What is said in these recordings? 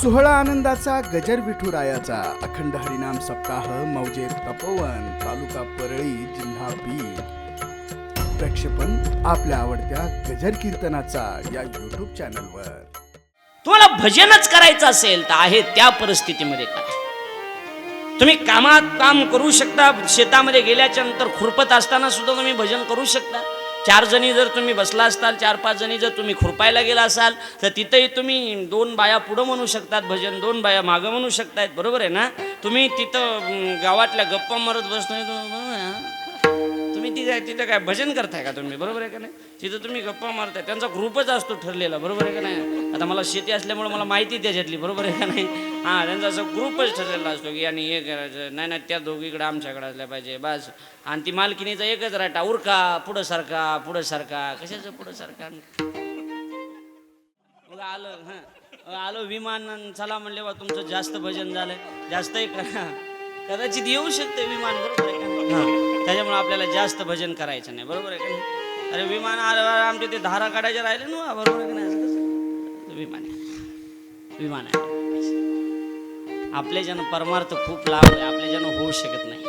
सोहळा आनंदाचा गजर विठुरायाचा. अखंड हरिनाम सप्ताह मौजे तपोवन तालुका परळी जिल्हा बीड. प्रक्षेपण आपल्या आवडत्या गजर कीर्तनाचा या युट्यूब चॅनलवर तुम्हाला भजनच करायचं असेल तर आहे त्या परिस्थितीमध्ये करा तुम्ही कामात काम करू शकता शेतामध्ये गेल्याच्यानंतर खुरपत असताना सुद्धा तुम्ही भजन करू शकता. चार जणी जर तुम्ही बसला असताल चार पाच जणी जर तुम्ही खुरपायला गेला असाल तर तिथंही तुम्ही दोन बाया पुढं म्हणू शकतात भजन दोन बाया मागं म्हणू शकतायत. बरोबर आहे ना? तुम्ही तिथं गावातल्या गप्पा मारत बसतो तुम्ही तिथे तिथं काय भजन करताय का तुम्ही? बरोबर आहे का नाही? तिथं तुम्ही गप्पा मारताय. त्यांचा ग्रुपच असतो ठरलेला बरोबर आहे का नाही? आता मला शेती असल्यामुळे मला माहिती त्याच्यातली बरोबर आहे का नाही? हां त्यांचा असं ग्रुपच ठरलेला असतो की आणि हे करायचं. नाही नाही त्या दोघीकडे आमच्याकडे असल्या पाहिजे बस. आणि ती मालकिनीचा एकच राटा उरका पुढं सारखा पुढं सारखा कशाचं पुढं सारखा मग आलं हां. आलो विमान चला म्हणले बा तुमचं जास्त भजन झालं जास्तही कदाचित येऊ शकते विमान बरोबर आहे का त्याच्यामुळे आपल्याला जास्त भजन करायचं नाही. बरोबर आहे का नाही? अरे विमान आलं आमचे ते धारा काढायचे राहिले ना. बरोबर आहे नाही? विमान आहे. विमान आहे. आपले जण परमार्थ खूप लांब आहे. आपले जण होऊ शकत नाही.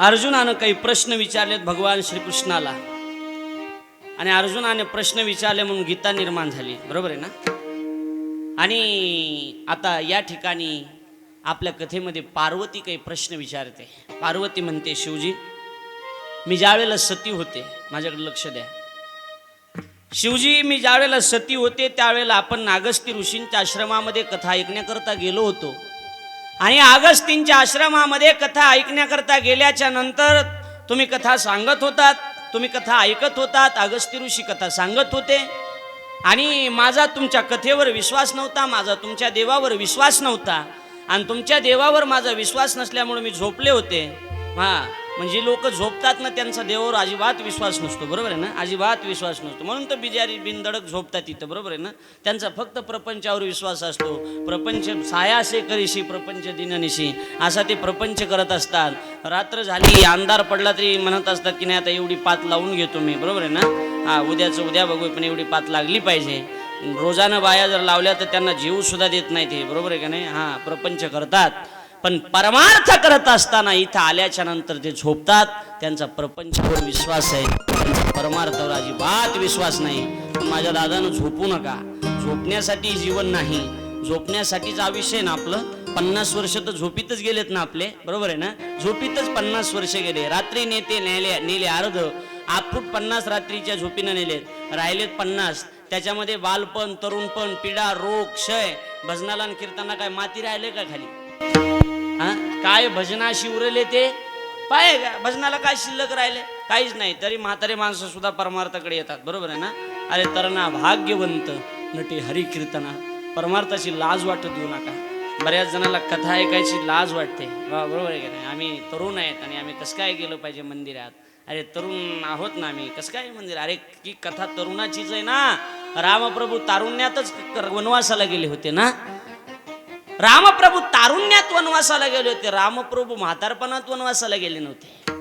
अर्जुनानं काही प्रश्न विचारलेत भगवान श्रीकृष्णाला. आणि अर्जुनाने प्रश्न विचारले म्हणून गीता निर्माण झाली. बरोबर आहे ना? आणि आता या ठिकाणी आपल्या कथेमध्ये पार्वती काही प्रश्न विचारते. पार्वती म्हणते शिवजी मी ज्यावेळेला सती होते माझ्याकडे लक्ष द्या. शिवजी मी ज्यावेळेला सती होते त्यावेळेला आपण नागस्ती ऋषींच्या आश्रमामध्ये कथा ऐकण्याकरता गेलो होतो. आणि आगस्तींच्या आश्रमामध्ये कथा ऐकण्याकरता गेल्याच्यानंतर तुम्ही कथा सांगत होतात तुम्ही कथा ऐकत होतात अगस्ती ऋषी कथा सांगत होते. आणि माझा तुमच्या कथेवर विश्वास नव्हता माझा तुमच्या देवावर विश्वास नव्हता. आणि तुमच्या देवावर माझा विश्वास नसल्यामुळे मी झोपले होते. हां म्हणजे लोक झोपतात ना त्यांचा देवावर अजिबात विश्वास नसतो बरोबर आहे ना? अजिबात विश्वास नसतो. म्हणून तर बिजारी बिनदडक झोपतात तिथं बरोबर आहे ना? त्यांचा फक्त प्रपंचावर विश्वास असतो. प्रपंच सायासे करीशी प्रपंच दिननिशी असा ते प्रपंच करत असतात. रात्र झाली अंधार पडला तरी म्हणत असतात की नाही आता एवढी पात लावून घेतो मी. बरोबर आहे ना? हा उद्याचं उद्या बघू पण एवढी पात लागली पाहिजे. रोजानं बाया जर लावल्या तर त्यांना जीव सुद्धा देत नाही ते बरोबर आहे का नाही? हां प्रपंच करतात. पण परमार्थ करत असताना इथं आल्याच्यानंतर ते झोपतात. त्यांचा प्रपंचावर विश्वास आहे. त्यांचा परमार्थावर अजिबात विश्वास नाही. पण माझ्या दादानं झोपू नका. झोपण्यासाठी जीवन नाही. झोपण्यासाठीच आयुष्य आहे ना आपलं? पन्नास वर्ष तर झोपीतच गेलेत ना आपले? बरोबर आहे ना? झोपीतच पन्नास वर्ष गेले. रात्री नेते नेले नेले अर्ध. आपूट पन्नास रात्रीच्या झोपीनं नेलेत. राहिलेत पन्नास. त्याच्यामध्ये बालपण तरुणपण पिढा रोग क्षय भजनाला आणि कीर्तनाला काय माती राहिले का खाली? हा? काय भजनाशी शिवरले ते? पाय का भजनाला काय शिल्लक राहिले? काहीच नाही तरी म्हातारे माणसं सुद्धा परमार्थाकडे येतात बरोबर आहे ना? अरे तरणा भाग्यवंत नटे हरी कीर्तना परमार्थाची लाज वाटत देऊ नका. बऱ्याच जणांना कथा ऐकायची लाज वाटते. वा बरोबर आहे की नाही? आम्ही तरुण आहेत आणि आम्ही कसं काय गेलो पाहिजे मंदिरात? अरे तरुण आहोत ना आम्ही कसं काय मंदिर? अरे की कथा तरुणाचीच आहे ना? रामप्रभू तारुण्यातच वनवासाला गेले होते ना? रामप्रभू तारुण्यात वनवासाला गेले होते. रामप्रभू म्हातारपणात वनवासाला गेले नव्हते.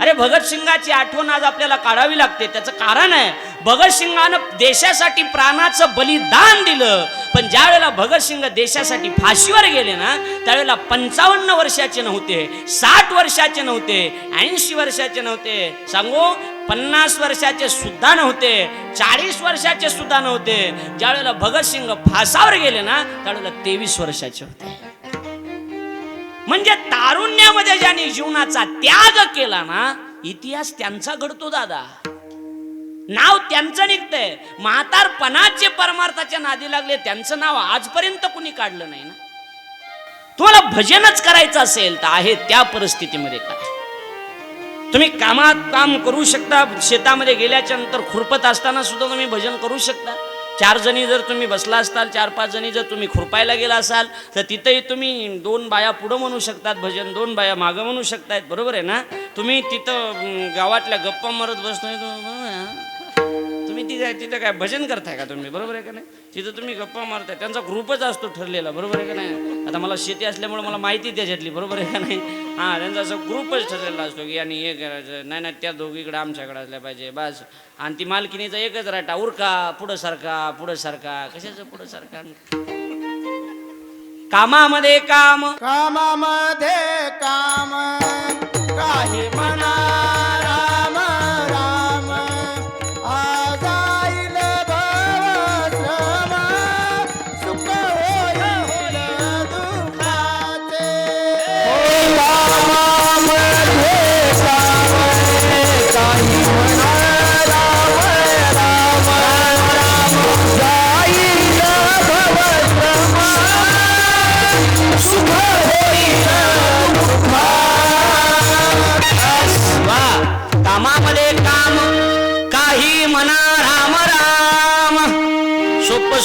अरे भगतसिंगाची आठवण आज आपल्याला काढावी लागते. त्याचं कारण आहे भगतसिंगानं देशासाठी प्राणाचं बलिदान दिलं. पण ज्या वेळेला भगतसिंग देशासाठी फाशीवर गेले ना त्यावेळेला पंचावन्न वर्षाचे नव्हते साठ वर्षाचे नव्हते ऐंशी वर्षाचे नव्हते. सांगू पन्नास वर्षाचे सुद्धा नव्हते चाळीस वर्षाचे सुद्धा नव्हते. ज्यावेळेला भगतसिंग फासावर गेले ना त्यावेळेला तेवीस वर्षाचे होते. म्हणजे तारुण्यामध्ये ज्यांनी जीवनाचा त्याग केला ना इतिहास त्यांचा घडतो दादा. नाव त्यांचं निघतंय. म्हातारपणाचे परमार्थाच्या नादी लागले त्यांचं नाव आजपर्यंत कुणी काढलं नाही ना? तुम्हाला भजनच करायचं असेल तर आहे त्या परिस्थितीमध्ये करा तुम्ही कामात काम करू शकता शेतामध्ये गेल्याच्यानंतर खुरपत असताना सुद्धा तुम्ही भजन करू शकता. चार जणी जर तुम्ही बसला असताल चार पाच जणी जर तुम्ही खुरपायला गेला असाल तर तिथंही तुम्ही दोन बाया पुढं म्हणू शकतात भजन दोन बाया मागं म्हणू शकतायत. बरोबर आहे ना? तुम्ही तिथं गावातल्या गप्पा मारत बसतोय तुम्ही तुम्ही तिथे तिथं काय भजन करताय का तुम्ही? बरोबर आहे का नाही? तिथं तुम्ही गप्पा मारताय. त्यांचा ग्रुपच असतो ठरलेला. बरोबर आहे का नाही? आता मला शेती असल्यामुळे मला माहिती त्याच्यातली. बरोबर आहे का नाही? हां त्यांचा असं ग्रुपच ठरलेला असतो की यांनी हे करायचं नाही नाही त्या दोघीकडे आमच्याकडे असल्या पाहिजे बस. आणि ती मालकिनीचा एकच राटा उरका पुढं सारखा पुढं सारखा कशाचं पुढं सारखा कामामध्ये काम. कामामध्ये काम. काही म्हणा.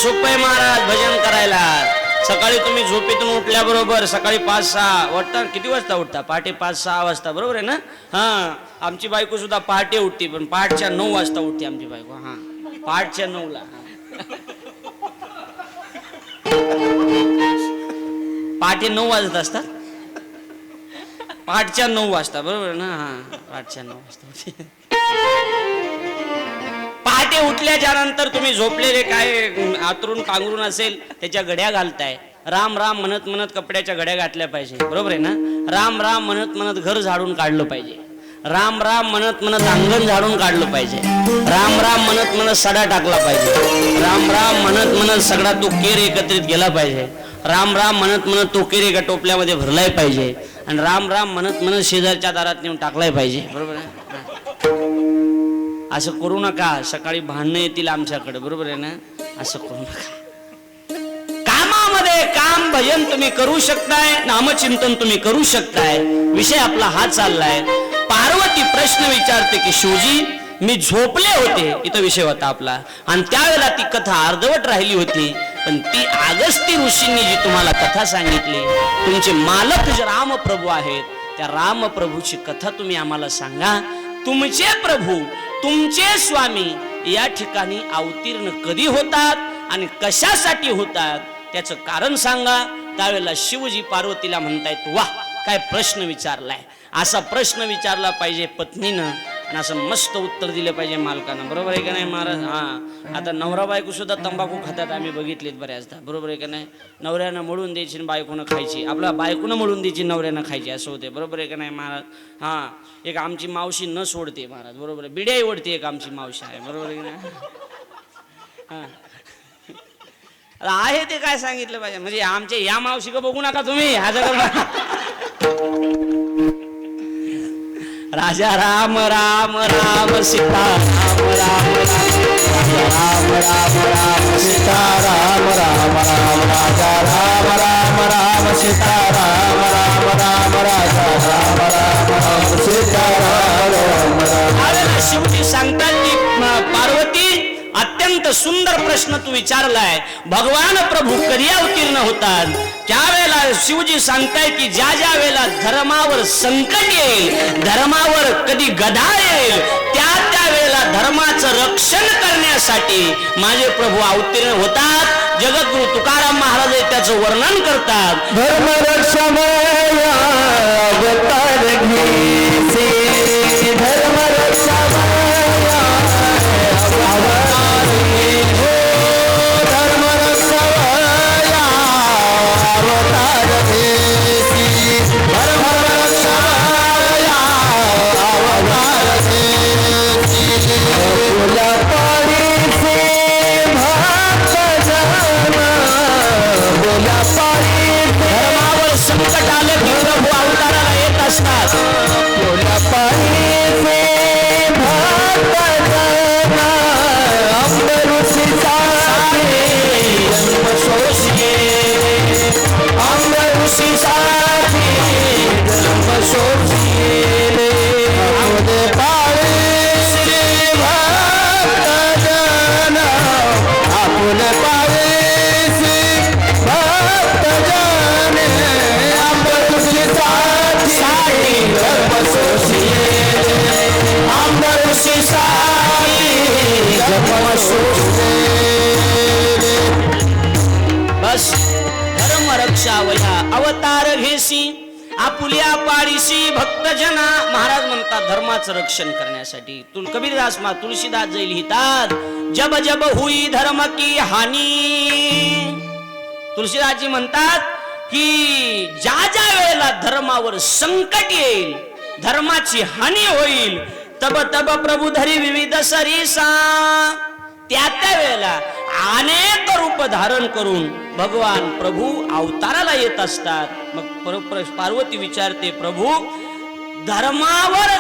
सोपं आहे महाराज भजन करायला. सकाळी तुम्ही झोपेतून उठल्याबरोबर सकाळी पाच सहा वाटता? किती वाजता उठता? पहाटे पाच सहा वाजता बरोबर आहे ना? हा. आमची बायको सुद्धा पहाटे उठते पण पहाटच्या नऊ वाजता उठते आमची बायको हा. पहाटच्या नऊला. पहाटे नऊ वाजत असतात? पहाटच्या नऊ वाजता बरोबर ना? हा. पहाटच्या नऊ वाजता पहाटे उठल्याच्या नंतर तुम्ही झोपलेले काय आतरून पांघरून असेल त्याच्या घड्या घालताय. राम राम म्हणत म्हणत कपड्याच्या घड्या घातल्या पाहिजे. बरोबर आहे ना? राम राम म्हणत म्हणत घर झाडून काढलं पाहिजे. राम राम म्हणत म्हणत अंगण झाडून काढलं पाहिजे. राम राम म्हणत म्हणत सडा टाकला पाहिजे. राम राम म्हणत म्हणत सगळा तो केर एकत्रित गेला पाहिजे. राम राम म्हणत म्हणत तो केर एका टोपल्यामध्ये भरलाय पाहिजे. आणि राम राम म्हणत म्हणत शेजारच्या दारात नेऊन टाकलाय पाहिजे. बरोबर आहे असं करू नका. सकाळी भांडणं येतील आमच्याकडे. बरोबर आहे ना? असं करू नका. कामामध्ये काम भजन तुम्ही करू शकताय नामचिंतन तुम्ही करू शकताय. विषय आपला हा चाललाय. पार्वती प्रश्न विचारते की शिवजी मी झोपले होते. इथं विषय होता आपला. आणि त्यावेळेला ती कथा अर्धवट राहिली होती. पण ती आगस्ती ऋषींनी जी तुम्हाला कथा सांगितली तुमचे मालक जे रामप्रभू आहेत त्या रामप्रभूची कथा तुम्ही आम्हाला सांगा. तुमचे प्रभू तुमचे स्वामी या ठिकाणी अवतीर्ण कधी होतात आणि कशासाठी होतात त्याचं कारण सांगा. त्यावेळेला शिवजी पार्वतीला म्हणतायत वा काय प्रश्न विचारलाय. असा प्रश्न विचारला पाहिजे पत्नीनं. आणि असं मस्त उत्तर दिलं पाहिजे मालकानं. बरोबर आहे का नाही महाराज? हा. आता नवरा बायको सुद्धा तंबाखू खातात आम्ही बघितलेत बऱ्याचदा बरोबर आहे का नाही? नवऱ्यानं मळून द्यायची आणि बायकोनं खायची. आपल्या बायकोनं मळून द्यायची नवऱ्यानं खायची असं होते बरोबर आहे का नाही महाराज? हा. एक आमची मावशी न सोडते महाराज. बरोबर आहे. बिड्याही ओढते एक आमची मावशी आहे. बरोबर आहे की नाही? हा. आता आहे ते काय सांगितलं पाहिजे? म्हणजे आमचे या मावशी का बघू नका तुम्ही? हा राजा राम राम राम सीता राम राम राम राम राम सीता राम राम राम राजा राम राम राम सीता राम राम राम राजा राम राम राम सीता राम राम राम शिवजी सांगतात की पार्वती अत्यंत सुंदर प्रश्न तू विचारलाय भगवान प्रभू कधी अवतीर्ण होतात त्यावेळेला शिवजी सांगताय की ज्या ज्या वेळेला धर्मावर संकट येईल धर्मावर कधी गदा येईल त्या त्या वेळेला धर्माचं रक्षण करण्यासाठी माझे प्रभू अवतीर्ण होतात. जगद्गुरु तुकाराम महाराज हे त्याचं वर्णन करतात. धर्म रक्षामया धर्म अवतार आपुल्या पाडीशी भक्तजना. महाराज म्हणतात धर्माचं रक्षण करण्यासाठी. तुल कबीरदास मा तुळशीदास जै लिहितात जब जब हुई धर्म की हानी. तुळशीदासजी म्हणतात की ज्या ज्या वेळेला धर्मावर संकट येईल धर्माची हानी होईल तब तब प्रभू धरी विविध सरीसा. त्या त्या वेळेला अनेक रूप धारण करून भगवान प्रभू अवताराला येत असतात. मग पार्वती विचारते प्रभू धर्मावर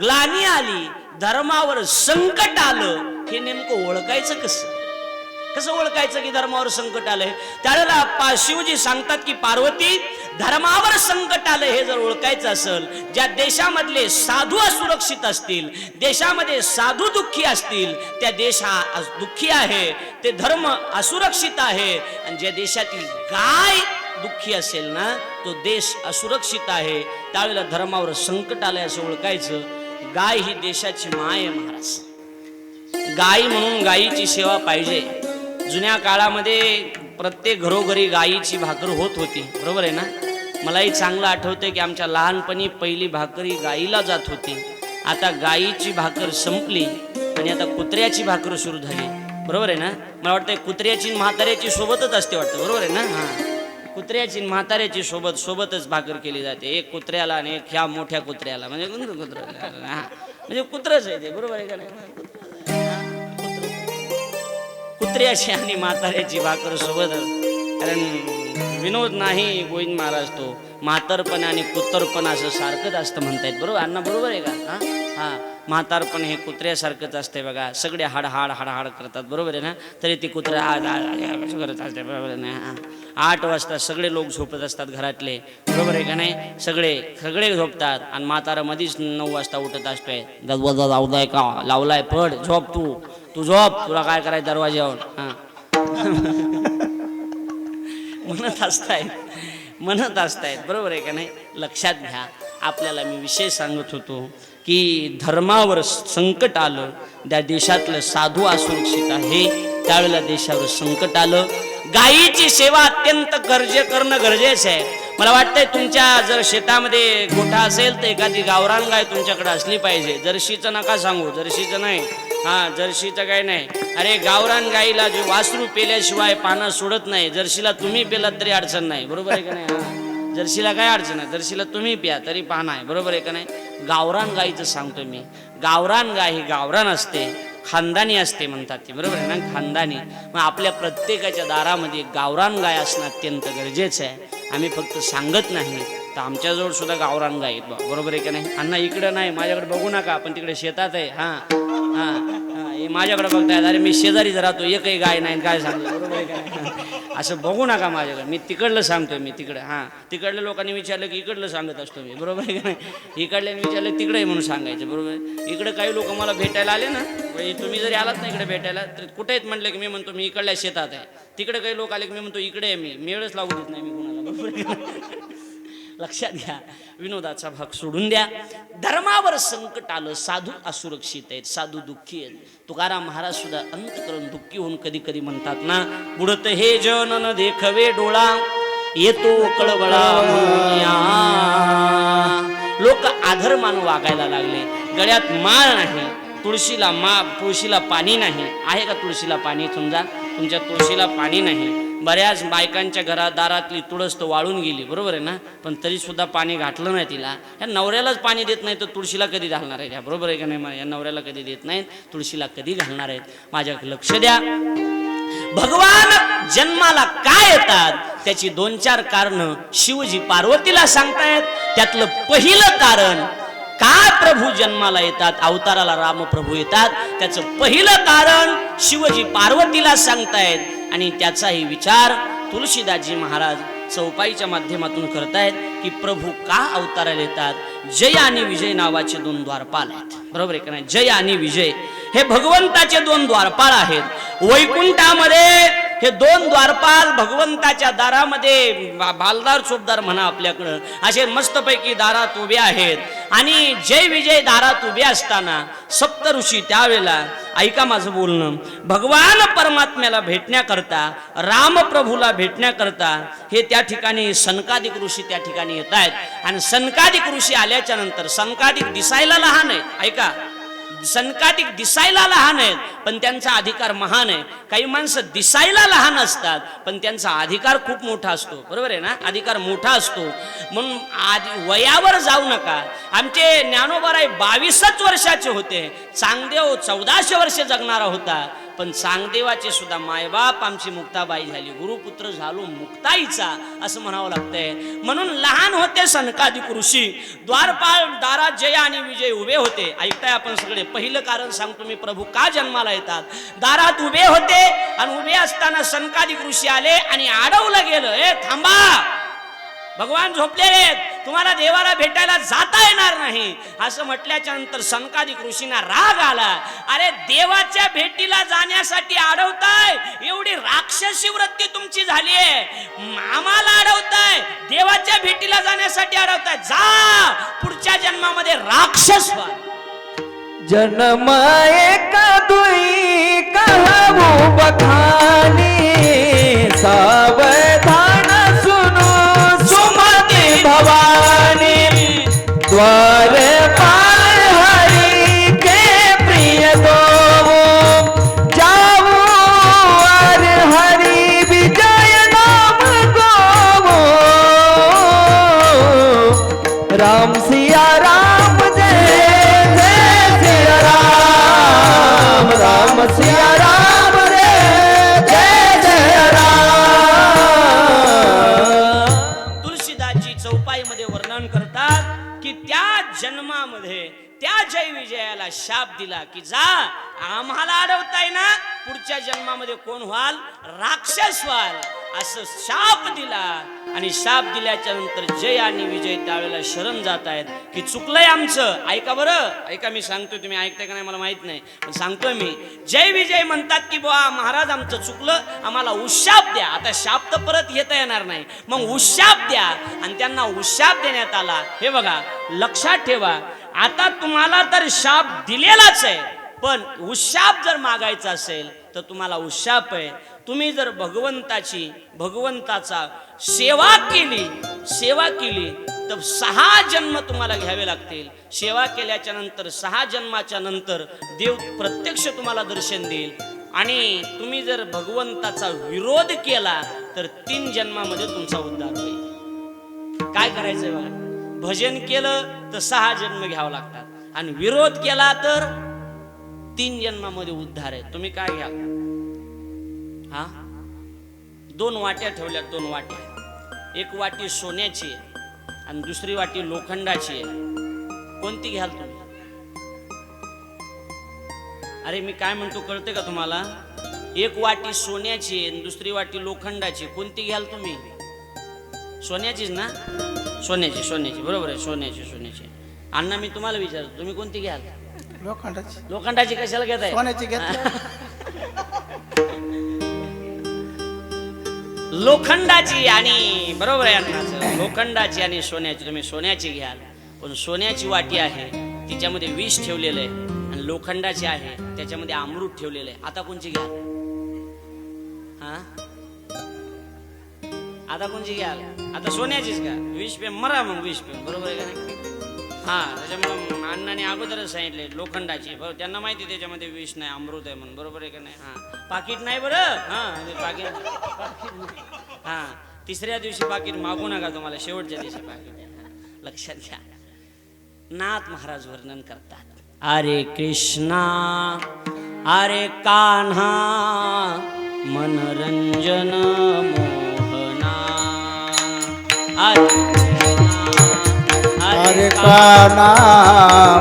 ग्लानी आली धर्मावर संकट आलं हे नेमकं ओळखायचं कसं? कसं ओळखायचं की धर्मावर संकट आलंय? त्यावेळेला शिवजी सांगतात की पार्वती धर्मावर संकट आलं हे जर ओळखायचं असेल ज्या देशामधले साधू असुरक्षित असतील देशामध्ये साधू दुःखी असतील त्या देश हा दुःखी आहे ते धर्म असुरक्षित आहे आणि ज्या देशातील गाय दुःखी असेल ना तो देश असुरक्षित आहे. त्यावेळेला धर्मावर संकट आलंय असं ओळखायचं. गाय ही देशाची माय महाराज. गाय म्हणून गायीची सेवा पाहिजे. जुन्या काळामध्ये प्रत्येक घरोघरी गाईची भाकर होत होती. बरोबर आहे ना? मलाही चांगलं आठवतंय की आमच्या लहानपणी पहिली भाकरी गाईला जात होती. आता गायीची भाकर संपली आणि आता कुत्र्याची भाकर सुरू झाली. बरोबर आहे ना? मला वाटतं कुत्र्याची म्हाताऱ्याची सोबतच असते वाटतं. बरोबर आहे ना? हां. कुत्र्याची म्हाताऱ्याची सोबत सोबतच भाकर केली जाते. एक कुत्र्याला आणि एक ह्या मोठ्या कुत्र्याला. म्हणजे कुत्र्याला. म्हणजे कुत्रच आहे ते. बरोबर आहे का नाही? कुत्र्याची आणि म्हाताऱ्याची भाकर सोबत. कारण विनोद नाही गोविंद महाराज तो. म्हातरपण आणि कुत्तरपण असं सारखंच असतं म्हणतायत. बरोबर? अण्णा बरोबर आहे का? हा? हा. म्हातारपण हे कुत्र्यासारखंच असते बघा. सगळे हाड हाड हाड हाड करतात. बरोबर आहे ना? तरी ती कुत्र्या हाड हाड करत असते बरोबर आहे ना? आठ वाजता सगळे लोक झोपत असतात घरातले. बरोबर आहे का नाही? सगळे सगळे झोपतात आणि म्हातारा मधीच नऊ वाजता उठत असतोय. दरवाजा लावलाय का? लावलाय पड झोप तू. तू झोप. तुला काय करायचं दरवाज्यावर? म्हणत असतायत. म्हणत असतायत. बरोबर आहे का नाही? लक्षात घ्या. आपल्याला मी विषय सांगत होतो. की धर्मावर संकट आलं त्या देशातलं साधू असुरक्षित आहे त्यावेळेला देशावर संकट आलं. गायीची सेवा अत्यंत गरजे करणं गरजेचं आहे. मला वाटतंय तुमच्या जर शेतामध्ये गोठा असेल तर एखादी गावरान गाय तुमच्याकडे असली पाहिजे. जर्शीचं नका सांगू जर्शीचं नाही. हा जर्शीचं काय नाही. अरे गावरान गाईला जे वासरू पेल्याशिवाय पानं सोडत नाही जर्शीला तुम्ही पेलात तरी अडचण नाही. बरोबर आहे का नाही? जर्शीला काय अडचण आहे? जर्शीला तुम्ही प्या तरी पाहणं आहे. बरोबर आहे का नाही? गावरान गाईचं सांगतो मी गावरान गाय ही गावरान असते खानदानी असते म्हणतात ते बरोबर आहे ना? खानदानी. मग आपल्या प्रत्येकाच्या दारामध्ये गावरान गाय असणं अत्यंत गरजेचं आहे. आम्ही फक्त सांगत नाही तर आमच्याजवळ सुद्धा गावरान गाय आहेत. बरोबर आहे का नाही? अण्णा इकडं नाही माझ्याकडे बघू नका आपण तिकडे शेतात आहे. हां हां हे माझ्याकडे बघताय. अरे मी शेजारीच राहतो एकही गाय नाही काय सांगतो बरोबर आहे का नाही? असं बघू नका माझ्याकडे. मी तिकडलं सांगतोय मी तिकडे. हां तिकडल्या लोकांनी विचारलं की इकडलं सांगत असतो मी बरोबर आहे का नाही? इकडल्याने विचारलं तिकडे आहे म्हणून सांगायचं बरोबर आहे? इकडे काही लोक मला भेटायला आले ना म्हणजे तुम्ही जरी आलात ना इकडे भेटायला तर कुठे आहेत म्हटलं की मी म्हणतो मी इकडल्या शेतात आहे. तिकडे काही लोक आले की मी म्हणतो इकडे आहे मी मेळच लागू देत नाही मी कोणाला बरोबर आहे लक्षात घ्या. विनोदाचा भाग सोडून द्या. धर्मावर संकट आलं साधू असुरक्षित आहेत साधू दुःखी आहेत. तुकाराम महाराज सुद्धा अंतकरण दुःखी होऊन कधी कधी म्हणतात ना बुडत हे जन न देखवे डोळा येतो कळवळा लोक आधर्मान वागायला लागले. गळ्यात माळ नाही तुळशीला मा तुळशीला पाणी नाही. आहे का तुळशीला पाणी समजा? तुमच्या तुळशीला पाणी नाही. बऱ्याच बायकांच्या घरात दारातली तुळस तर वाळून गेली बरोबर आहे ना? पण तरीसुद्धा पाणी घातलं नाही तिला. या नवऱ्यालाच पाणी देत नाही तर तुळशीला कधी घालणार आहे ह्या बरोबर आहे का नाही? या नवऱ्याला कधी देत नाहीत तुळशीला कधी घालणार आहेत? माझ्याकडे लक्ष द्या. भगवान जन्माला काय येतात? त्याची दोन चार कारण शिवजी पार्वतीला सांगतायत. त्यातलं पहिलं कारण का प्रभू जन्माला येतात? अवताराला रामप्रभू येतात. त्याचं पहिलं कारण शिवजी पार्वतीला सांगतायत. आणि त्याचाही विचार तुलसीदाजी महाराज चौपाईच्या माध्यमातून करतायत की प्रभू का अवताराला येतात जय आणि विजय नावाचे दोन द्वारपाल आहेत. बरोबर आहे का नाही? जय आणि विजय हे भगवंताचे दोन द्वारपाळ आहेत. वैकुंठामध्ये हे दोन द्वारपाल भगवंताच्या दारामध्ये भालदार चोपदार म्हणा आपल्याकडं असे मस्तपैकी दारात उभे आहेत. आणि जय विजय दारात उभे असताना सप्त ऋषी त्यावेळेला ऐका माझं बोलणं भगवान परमात्म्याला भेटण्याकरता रामप्रभूला भेटण्याकरता हे त्या ठिकाणी सनकादिक ऋषी त्या ठिकाणी येत आहेत आणि सनकादिक ऋषी आल्याच्यानंतर सनकादिक दिसायला लहान आहेत ऐका. सनकाटिक दिसायला लहान आहेत पण त्यांचा अधिकार महान आहे. काही माणसं दिसायला लहान असतात पण त्यांचा अधिकार खूप मोठा असतो. बरोबर आहे ना? अधिकार मोठा असतो. म्हणून आधी वयावर जाऊ नका. आमचे ज्ञानोबाराय बावीसच वर्षाचे होते. चांगदेव चौदाशे वर्ष जगणारा होता. पण सांगदेवाचे सुद्धा मायबाप आमची मुक्ताबाई झाली. गुरुपुत्र झालो मुक्ताईचा असं म्हणावं लागतंय. म्हणून लहान होते सनकादिक ऋषी. द्वारपाल दारात जय आणि विजय उभे होते. ऐकताय आपण सगळे. पहिलं कारण सांगतो मी प्रभू का जन्माला येतात? दारात उभे होते आणि उभे असताना सनकादिक ऋषी आले आणि अडवलं गेलं. ए थांबा! भगवान झोपलेले आहेत. तुम्हाला देवाला भेटायला जाता येणार नाही. असं म्हटल्याच्या नंतर सनकादिक ऋषींना राग आला. अरे देवाच्या भेटीला जाण्यासाठी अडवताय एवढी राक्षसी वृत्ती तुमची झाली आहे आम्हाला अडवताय देवाच्या भेटीला जाण्यासाठी अडवताय जा. पुढच्या जन्मामध्ये राक्षस व्हा जन्म एका दुई कहू बखानी साब Bye. की जा आम्हाला अडवताय ना पुढच्या जन्मामध्ये कोण व्हाल? राक्षस व्हाल. असं शाप दिला. आणि शाप दिल्याच्या नंतर जय आणि विजय त्यावेळेला शरण जात आहेत. की चुकलंय आमचं. ऐका बरं. ऐका मी सांगतोय तुम्ही ऐकताय का नाही मला माहीत नाही. पण सांगतोय मी. जय विजय म्हणतात की बुवा महाराज आमचं चुकलं. आम्हाला उशाप द्या. आता शाप तर परत घेता येणार नाही. मग उशाप द्या. आणि त्यांना उशाप देण्यात आला. हे बघा लक्षात ठेवा. आता तुम्हाला तर शाप दिलेलाच आहे. पण उशाप जर मागायचा असेल तर तुम्हाला उशाप आहे. तुम्ही जर भगवंताची भगवंताचा सेवा केली सेवा केली तर सहा जन्म तुम्हाला घ्यावे लागतील. सेवा केल्याच्यानंतर सहा जन्माच्या नंतर देव प्रत्यक्ष तुम्हाला दर्शन देईल. आणि तुम्ही जर भगवंताचा विरोध केला तर तीन जन्मामध्ये तुमचा उद्धार होईल. काय करायचंय बघा? भजन केलं तर सहा जन्म घ्यावं लागतात. आणि विरोध केला तर तीन जन्मामध्ये उद्धार आहे. तुम्ही काय घ्या? हा? दोन वाट्या ठेवल्या दोन वाट्या. एक वाटी सोन्याची आहे आणि दुसरी वाटी लोखंडाची आहे. कोणती घ्याल तुम्ही? अरे मी काय म्हणतो कळते का तुम्हाला? एक वाटी सोन्याची आहे आणि दुसरी वाटी लोखंडाची कोणती घ्याल तुम्ही? सोन्याचीच ना? सोन्याची सोन्याची. बरोबर आहे सोन्याची सोन्याची. अण्णा मी तुम्हाला विचारतो तुम्ही कोणती घ्याल? लोखंडाची. लोखंडाची कशाला घेताय? सोन्याची लोखंडाची आणि बरोबर आहे अण्णाचं. लोखंडाची आणि सोन्याची तुम्ही सोन्याची घ्याल. पण सोन्याची वाटी आहे तिच्यामध्ये विष ठेवलेलं आहे. आणि लोखंडाची आहे त्याच्यामध्ये अमृत ठेवलेलं आहे. आता कोणची घ्याल? हा? आता कोणची घ्याल? आता सोन्याचीच का विष पे मरा मग विष पे बरोबर आहे का नाही? हा त्याच्यामुळं अण्णाने अगोदरच सांगितले लोखंडाची. बरोबर त्यांना माहिती त्याच्यामध्ये विष नाही अमृत आहे म्हणून बरोबर आहे का नाही? हा. पाकिट नाही बरं? हा पाकिट पाकीट हा तिसऱ्या दिवशी पाकिट मागू नका तुम्हाला शेवटच्या दिवशी पाकिट. लक्षात घ्या. नाथ महाराज वर्णन करतात. अरे कृष्णा अरे कान्हा मनरंजन मोहना अरे का अरे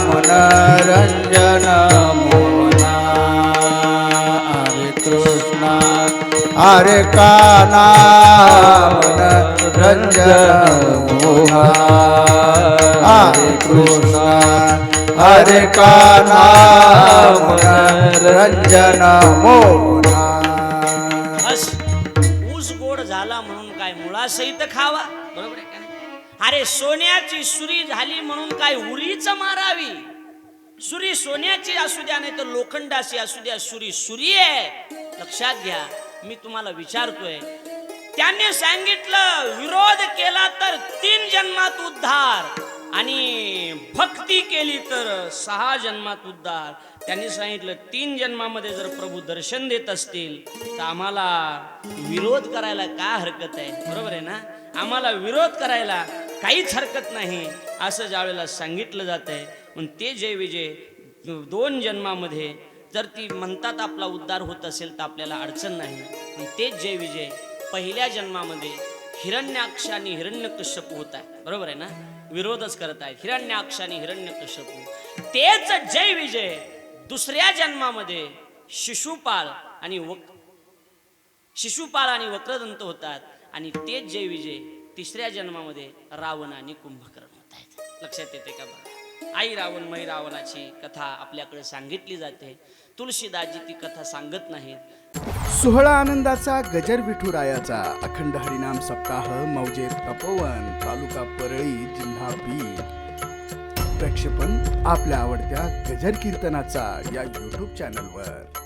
मनरंजन मोना अरे कृष्णा का ना मनरंजन मोना अरे कृष्णा अरे काना मनरंजन मोना अरे सोन्याची सुरी झाली म्हणून काय उरीच मारावी? सुरी सोन्याची असू द्या नाही तर लोखंडाची असू द्या सुरी सुरी आहे. लक्षात घ्या मी तुम्हाला विचारतोय. त्याने सांगितलं विरोध केला तर तीन जन्मात उद्धार आणि भक्ती केली तर सहा जन्मात उद्धार. त्यांनी सांगितलं तीन जन्मामध्ये जर प्रभू दर्शन देत असतील तर आम्हाला विरोध करायला काय हरकत आहे? बरोबर आहे ना? आम्हाला विरोध करायला काहीच हरकत नाही. असं ज्यावेळेला सांगितलं जात आहे पण ते जय विजय दोन जन्मामध्ये जर ती म्हणतात आपला उद्धार होत असेल तर आपल्याला अडचण नाही. पण तेच जय विजय पहिल्या जन्मामध्ये हिरण्याक्ष आणि हिरण्यकश्यप होत आहे बरोबर आहे ना? विरोधच करत आहेत. हिरण्याक्ष आणि हिरण्यकश्यप. तेच जय विजय दुसऱ्या जन्मामध्ये शिशुपाल आणि वक शिशुपाल आणि वक्रदंत होतात. आणि तेच जय विजय तिसऱ्या जन्मामध्ये रावण आणि कुंभकर्ण होत आहेत. लक्षात येते का बघा आई रावण मै रावणाची कथा आपल्याकडे सांगितली जाते. तुळशीदासजी ती कथा सांगत नाहीत. सोहळा आनंदाचा गजर विठुरायाचा. अखंड हरिनाम सप्ताह मौजे तपोवन तालुका परळी जिल्हा बीड. प्रक्षेपण आपल्या आवडत्या गजर कीर्तनाचा या यूट्यूब चॅनलवर